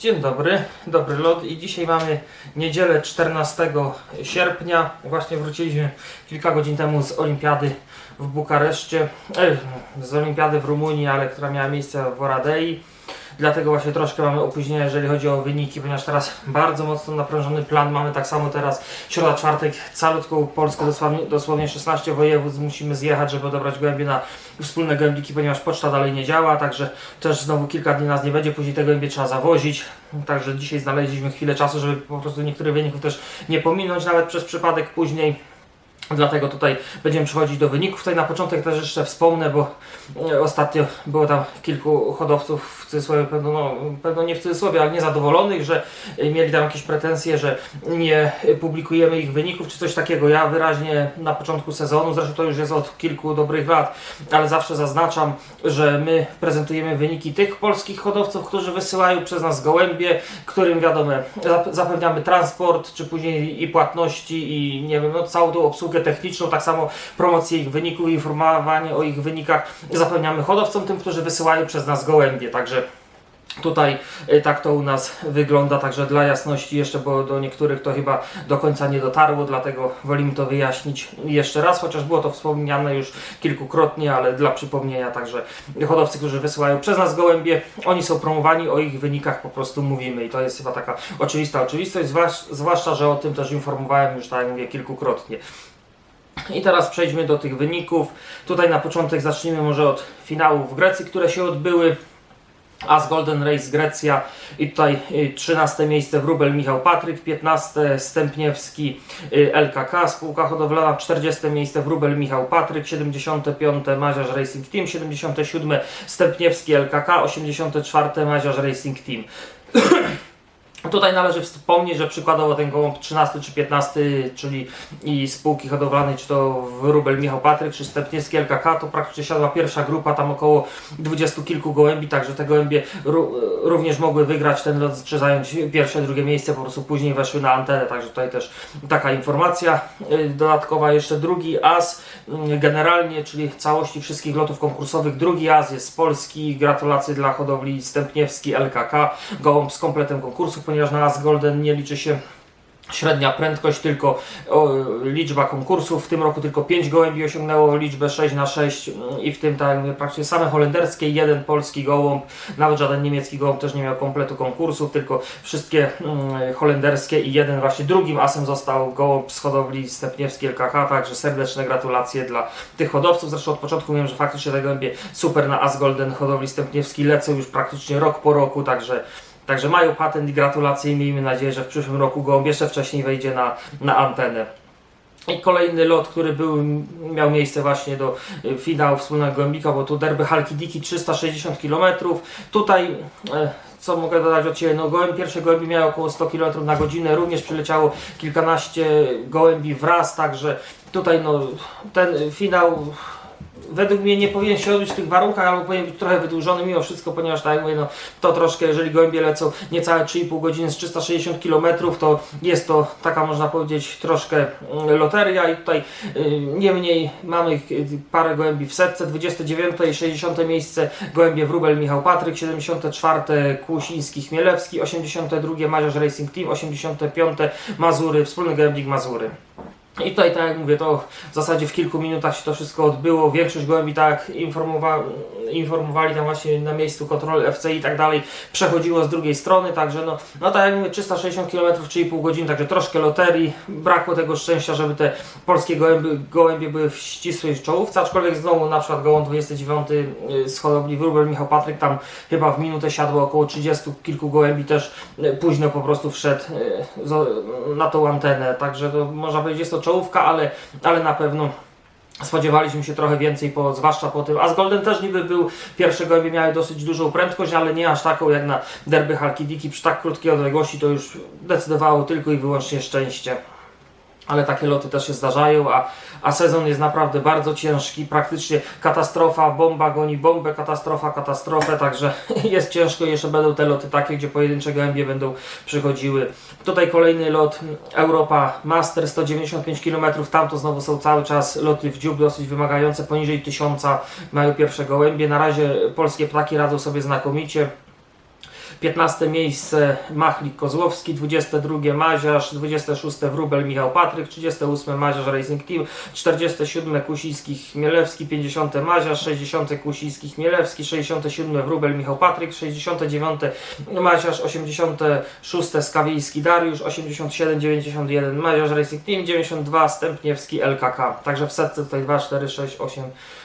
Dzień dobry, dobry lot i dzisiaj mamy niedzielę 14 sierpnia. Właśnie wróciliśmy kilka godzin temu z olimpiady w Bukareszcie, e, z olimpiady w Rumunii, ale która miała miejsce w Oradei. Dlatego właśnie troszkę mamy opóźnienie, jeżeli chodzi o wyniki, ponieważ teraz bardzo mocno naprężony plan mamy. Tak samo teraz środa, czwartek, calutką Polskę, dosłownie, dosłownie 16 województw musimy zjechać, żeby odebrać gołębie na wspólne gołębniki, ponieważ poczta dalej nie działa, także też znowu kilka dni nas nie będzie, później te gołębie trzeba zawozić. Także dzisiaj znaleźliśmy chwilę czasu, żeby po prostu niektórych wyników też nie pominąć, nawet przez przypadek później. Dlatego tutaj będziemy przechodzić do wyników. Tutaj na początek też jeszcze wspomnę, bo e, ostatnio było tam kilku hodowców w cudzysłowie, pewno, no, pewno nie w cudzysłowie, ale niezadowolonych, że e, mieli tam jakieś pretensje, że nie publikujemy ich wyników czy coś takiego. Ja wyraźnie na początku sezonu, zresztą to już jest od kilku dobrych lat, ale zawsze zaznaczam, że my prezentujemy wyniki tych polskich hodowców, którzy wysyłają przez nas gołębie, którym wiadomo, zap- zapewniamy transport, czy później i płatności i nie wiem, no całą tą obsługę techniczną, tak samo promocję ich wyników, informowanie o ich wynikach. Zapewniamy hodowcom, tym, którzy wysyłają przez nas gołębie, także Tutaj y, tak to u nas wygląda, także dla jasności jeszcze, bo do niektórych to chyba do końca nie dotarło, dlatego wolimy to wyjaśnić jeszcze raz, chociaż było to wspomniane już kilkukrotnie, ale dla przypomnienia, także hodowcy, którzy wysyłają przez nas gołębie, oni są promowani, o ich wynikach po prostu mówimy. I to jest chyba taka oczywista oczywistość, zwłasz- zwłaszcza, że o tym też informowałem już, tak jak mówię, kilkukrotnie. I teraz przejdźmy do tych wyników. Tutaj na początek zacznijmy może od finałów w Grecji, które się odbyły. As Golden Race Grecja i tutaj y, 13 miejsce Wróbel Michał Patryk, 15 Stępniewski y, LKK, spółka hodowlana, 40 miejsce Wróbel Michał Patryk, 75 Maziarz Racing Team, 77 Stępniewski LKK, 84 Maziarz Racing Team. Tutaj należy wspomnieć, że przykładowo ten gołąb 13 czy 15, czyli i spółki hodowlanej, czy to Wróbel Michał Patryk, czy Stępniewski LKK, to praktycznie siadła pierwsza grupa, tam około dwudziestu kilku gołębi, także te gołębie ró- również mogły wygrać ten lot, czy zająć pierwsze, drugie miejsce, po prostu później weszły na antenę, także tutaj też taka informacja. Y, Dodatkowa jeszcze drugi as, y, generalnie, czyli całości wszystkich lotów konkursowych, drugi as jest z Polski, gratulacje dla hodowli Stępniewski LKK, gołąb z kompletem konkursu, ponieważ na as Golden nie liczy się średnia prędkość, tylko o, liczba konkursów. W tym roku tylko 5 gołębi osiągnęło liczbę 6 na 6 mm, i w tym tak praktycznie same holenderskie, jeden polski gołąb, nawet żaden niemiecki gołąb też nie miał kompletu konkursów, tylko wszystkie mm, holenderskie i jeden właśnie drugim asem został gołąb z hodowli Stepniewski LKH, także serdeczne gratulacje dla tych hodowców. Zresztą od początku mówiłem, że faktycznie te gołębie super na As Golden hodowli Stepniewski lecą już praktycznie rok po roku, także Także mają patent i gratulacje i miejmy nadzieję, że w przyszłym roku gołąb jeszcze wcześniej wejdzie na, na antenę. I kolejny lot, który był, miał miejsce właśnie do y, finału wspólnego gołębika, bo tu derby Halki Diki 360 km. Tutaj e, co mogę dodać od Ciebie? No gołębi, pierwsze gołębi miały około 100 km na godzinę, również przyleciało kilkanaście gołębi wraz, także tutaj no ten finał według mnie nie powinien się odbyć w tych warunkach, albo powinien być trochę wydłużony mimo wszystko, ponieważ tak jak mówię, no, to troszkę, jeżeli gołębie lecą niecałe 3,5 godziny z 360 km, to jest to taka można powiedzieć troszkę mm, loteria i tutaj y, niemniej mamy y, parę gołębi w setce, 29 i 60 miejsce gołębie Wróbel Michał Patryk, 74 Kłusiński Chmielewski, 82 Maziarz Racing Team, 85 Mazury, wspólny gołębnik Mazury. I tutaj, tak jak mówię, to w zasadzie w kilku minutach się to wszystko odbyło. Większość gołębi, tak informowa informowali tam właśnie na miejscu kontroli FC i tak dalej, przechodziło z drugiej strony, także no, no tak jak mówię, 360 km, 3,5 godziny, także troszkę loterii. Brakło tego szczęścia, żeby te polskie gołębie, gołębie były w ścisłej czołówce, aczkolwiek znowu na przykład gołąb 29 y, z hodowli Wróbel Michał Patryk, tam chyba w minutę siadło około 30 kilku gołębi, też y, późno po prostu wszedł y, na tą antenę, także to można powiedzieć jest to czołówka, ale, ale na pewno Spodziewaliśmy się trochę więcej, po, zwłaszcza po tym. As Golden też niby był, pierwsze gołębie miały dosyć dużą prędkość, ale nie aż taką jak na derby Halkidiki. Przy tak krótkiej odległości to już decydowało tylko i wyłącznie szczęście. Ale takie loty też się zdarzają, a, a sezon jest naprawdę bardzo ciężki. Praktycznie katastrofa, bomba goni bombę, katastrofa, katastrofę. Także jest ciężko. Jeszcze będą te loty takie, gdzie pojedyncze gołębie będą przychodziły. Tutaj kolejny lot Europa Master 195 km. Tam to znowu są cały czas loty w dziób dosyć wymagające. Poniżej 1000 mają pierwsze gołębie. Na razie polskie ptaki radzą sobie znakomicie. 15 miejsce Machlik Kozłowski, 22 Maziarz, 26 Wróbel Michał Patryk, 38 Maziarz Racing Team, 47 Kusiński Chmielewski, 50 Maziarz, 60 Kusiński Chmielewski, 67 Wróbel Michał Patryk, 69 Maziarz, 86 Skawiejski Dariusz, 87 91 Maziarz Racing Team, 92 Stępniewski LKK. Także w setce tutaj 2, 4, 6, 8,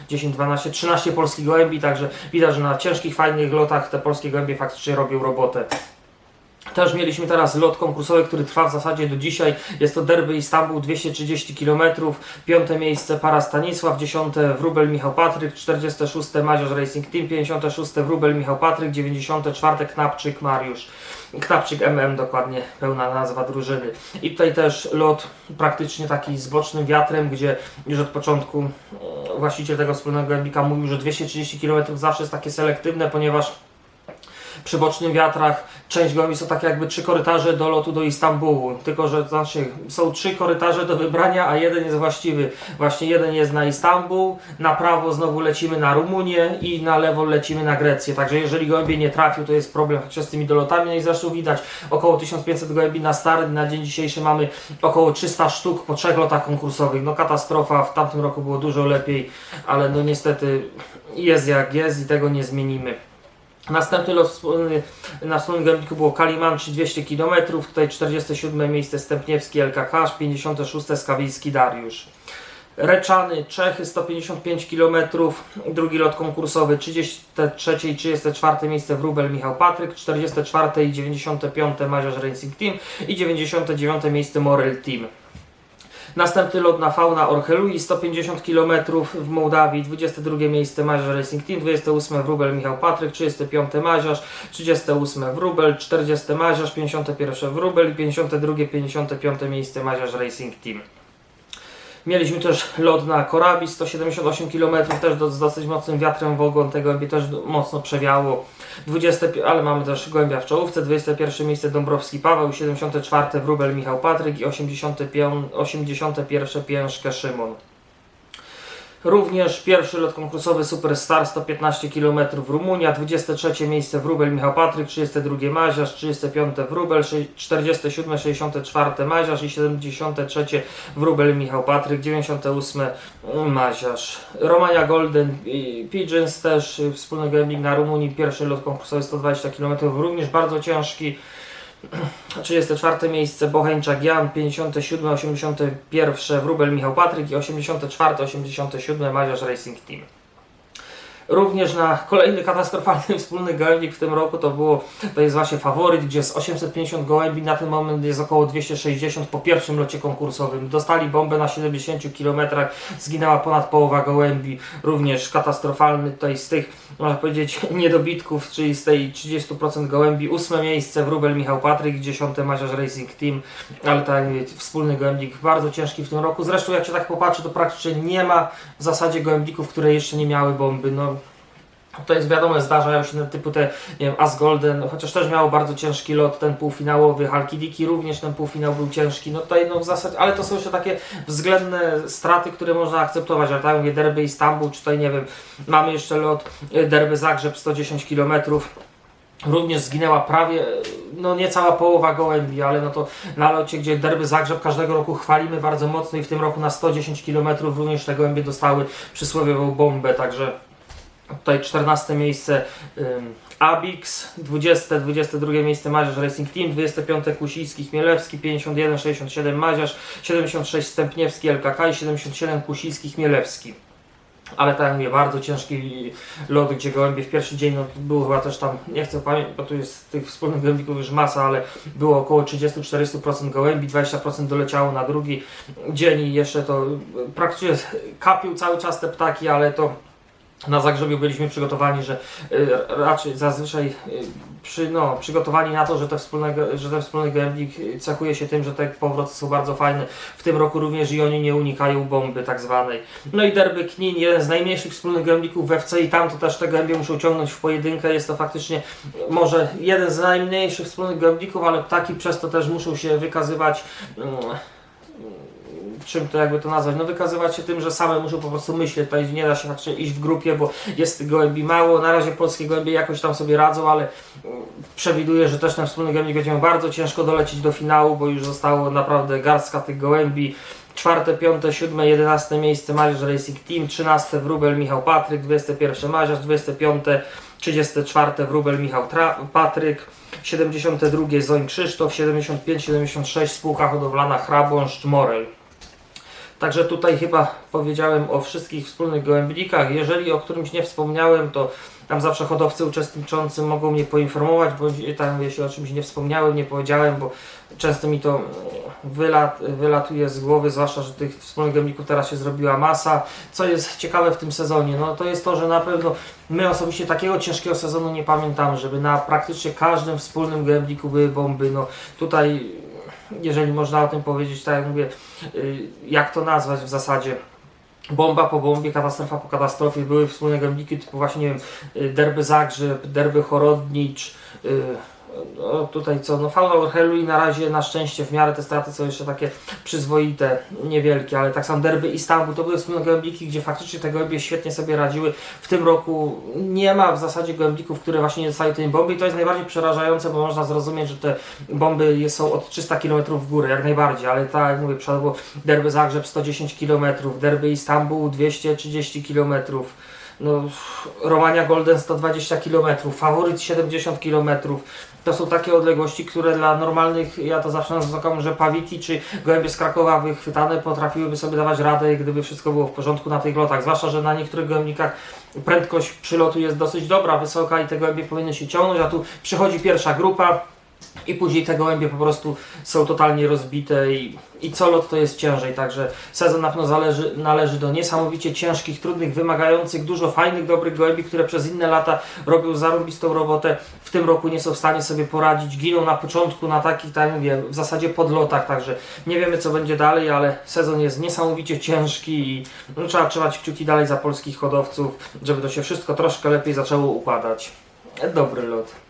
10, 12, 13 polskich gołębi, także widać, że na ciężkich, fajnych lotach te polskie gołębie faktycznie robią robotę. Też mieliśmy teraz lot konkursowy, który trwa w zasadzie do dzisiaj. Jest to Derby Istanbul 230 km. Piąte miejsce Para Stanisław, 10 Wróbel Michał Patryk, 46 Maziarz Racing Team, 56 Wróbel Michał Patryk, 94 Knapczyk Mariusz. Knapczyk MM dokładnie, pełna nazwa drużyny. I tutaj też lot praktycznie taki z bocznym wiatrem, gdzie już od początku mm, właściciel tego wspólnego gołębika mówił, że 230 km zawsze jest takie selektywne, ponieważ przy bocznych wiatrach część gołębi są takie jakby trzy korytarze do lotu do Istambułu. Tylko, że znaczy są trzy korytarze do wybrania, a jeden jest właściwy. Właśnie jeden jest na Istanbul, na prawo znowu lecimy na Rumunię i na lewo lecimy na Grecję. Także jeżeli gołębie nie trafił, to jest problem z tymi dolotami. No i zresztą widać około 1500 gołębi na start. Na dzień dzisiejszy mamy około 300 sztuk po trzech lotach konkursowych. No katastrofa, w tamtym roku było dużo lepiej, ale no niestety jest jak jest i tego nie zmienimy. Następny lot wspólny na wspólnym gębniku było Kalimanczy 200 km, tutaj 47 miejsce Stępniewski LKK, 56 Skawiński Dariusz. Reczany Czechy 155 km, drugi lot konkursowy 33 i 34 miejsce Wróbel Michał Patryk, 44 i 95 Maziarz Racing Team i 99 miejsce Morel Team. Następny lot na fauna Orchelui 150 km w Mołdawii, 22 miejsce Maziarz Racing Team, 28 Wróbel Michał Patryk, 35 Maziarz, 38 Wróbel, 40 Maziarz, 51 Wróbel i 52, 55 miejsce Maziarz Racing Team. Mieliśmy też lot na Korabi 178 km, też z dosyć mocnym wiatrem w ogon, tego gołębie też mocno przewiało. 20, ale mamy też gołębia w czołówce, 21 miejsce Dąbrowski Paweł, 74 Wróbel Michał Patryk i 85, 81 Pięszkę Szymon. Również pierwszy lot konkursowy Superstar 115 km Rumunia, 23 miejsce Wróbel Michał Patryk, 32 Maziarz, 35 Wróbel, 47, 64 Maziarz i 73 Wróbel Michał Patryk, 98 Maziarz. Romania Golden Pigeons też y, wspólny gambling na Rumunii, pierwszy lot konkursowy 120 km, również bardzo ciężki. 34 miejsce Bocheńczak Jan, 57, 81 Wróbel Michał Patryk i 84, 87 Maziarz Racing Team. Również na kolejny katastrofalny wspólny gołębnik w tym roku to było, to jest właśnie faworyt, gdzie z 850 gołębi na ten moment jest około 260 po pierwszym locie konkursowym. Dostali bombę na 70 km, zginęła ponad połowa gołębi. Również katastrofalny tutaj z tych, można powiedzieć, niedobitków, czyli z tej 30% gołębi. Ósme miejsce Wróbel Michał Patryk, dziesiąte Maziarz Racing Team, ale tak jak mówię, wspólny gołębnik bardzo ciężki w tym roku. Zresztą jak się tak popatrzy, to praktycznie nie ma w zasadzie gołębników, które jeszcze nie miały bomby. No, to jest wiadomo, zdarzają się typu te, nie wiem, Asgolden, chociaż też miało bardzo ciężki lot, ten półfinałowy, Halkidiki również ten półfinał był ciężki, no tutaj no w zasadzie, ale to są jeszcze takie względne straty, które można akceptować, ale tak mówię, Derby Istanbul, czy tutaj nie wiem, mamy jeszcze lot y, Derby Zagrzeb 110 km, Również zginęła prawie, no nie cała połowa gołębi, ale no to na locie, gdzie Derby Zagrzeb każdego roku chwalimy bardzo mocno i w tym roku na 110 km również te gołębie dostały przysłowiową bombę, także Tutaj 14 miejsce Abix, 20, 22 miejsce Maziarz Racing Team, 25 Kusiński Chmielewski, 51, 67 Maziarz, 76 Stępniewski LKK i 77 Kusiński Chmielewski. Ale tak jak mówię, bardzo ciężki lot, gdzie gołębie w pierwszy dzień, no było chyba też tam, nie chcę pamiętać, bo tu jest tych wspólnych gołębików już masa, ale było około 30-40% gołębi, 20% doleciało na drugi dzień i jeszcze to praktycznie kapił cały czas te ptaki, ale to na Zagrzebiu byliśmy przygotowani, że y, raczej zazwyczaj y, przy, no, przygotowani na to, że te wspólne, że ten wspólny gębnik cechuje się tym, że te powroty są bardzo fajne. W tym roku również i oni nie unikają bomby tak zwanej. No i Derby Knin, jeden z najmniejszych wspólnych gębników we FC i tam to też te gębie muszą ciągnąć w pojedynkę. Jest to faktycznie może jeden z najmniejszych wspólnych gębników, ale ptaki przez to też muszą się wykazywać. Mm, czym to jakby to nazwać, no wykazywać się tym, że same muszą po prostu myśleć, tutaj nie da się tak iść w grupie, bo jest gołębi mało, na razie polskie gołębie jakoś tam sobie radzą, ale mm, przewiduję, że też ten wspólny gołębnik będzie bardzo ciężko dolecieć do finału, bo już zostało naprawdę garstka tych gołębi. Czwarte, piąte, siódme, jedenaste miejsce Mariusz Racing Team, trzynaste Wróbel Michał Patryk, 21 Maziarz, 25, 34 Wróbel Michał Tra- Patryk, 72 Zoń Krzysztof, 75, 76 spółka hodowlana Chrabąszcz Morel. Także tutaj chyba powiedziałem o wszystkich wspólnych gołębnikach. Jeżeli o którymś nie wspomniałem, to tam zawsze hodowcy uczestniczący mogą mnie poinformować, bo tam jeśli o czymś nie wspomniałem, nie powiedziałem, bo często mi to wylat, wylatuje z głowy, zwłaszcza, że tych wspólnych gołębników teraz się zrobiła masa. Co jest ciekawe w tym sezonie, no to jest to, że na pewno my osobiście takiego ciężkiego sezonu nie pamiętamy, żeby na praktycznie każdym wspólnym gołębniku były bomby. No tutaj, jeżeli można o tym powiedzieć, tak jak mówię, y, jak to nazwać w zasadzie? Bomba po bombie, katastrofa po katastrofie, były wspólne gębniki typu właśnie, nie wiem, y, derby Zagrzeb, derby Chorodnicz, y, no tutaj co, no fauna Orhelu i na razie na szczęście w miarę te straty są jeszcze takie przyzwoite, niewielkie, ale tak samo derby Istanbul, to były wspólne gołębniki, gdzie faktycznie te gołębie świetnie sobie radziły. W tym roku nie ma w zasadzie gołębików, które właśnie nie dostają tej bomby i to jest najbardziej przerażające, bo można zrozumieć, że te bomby są od 300 km w górę, jak najbardziej, ale tak jak mówię, przykładowo derby Zagrzeb 110 km, derby Istanbul 230 km, no, Romania Golden 120 km, faworyt 70 km. To są takie odległości, które dla normalnych, ja to zawsze nazywam, że pawiki czy gołębie z Krakowa wychwytane potrafiłyby sobie dawać radę, gdyby wszystko było w porządku na tych lotach. Zwłaszcza, że na niektórych gołębnikach prędkość przylotu jest dosyć dobra, wysoka i te gołębie powinny się ciągnąć, a tu przychodzi pierwsza grupa, i później te gołębie po prostu są totalnie rozbite i, i co lot to jest ciężej, także sezon na pewno zależy, należy do niesamowicie ciężkich, trudnych, wymagających, dużo fajnych, dobrych gołębi, które przez inne lata robią zarobistą robotę, w tym roku nie są w stanie sobie poradzić, giną na początku na takich, tak jak mówię, w zasadzie podlotach, także nie wiemy co będzie dalej, ale sezon jest niesamowicie ciężki i no, trzeba trzymać kciuki dalej za polskich hodowców, żeby to się wszystko troszkę lepiej zaczęło układać. Dobry lot.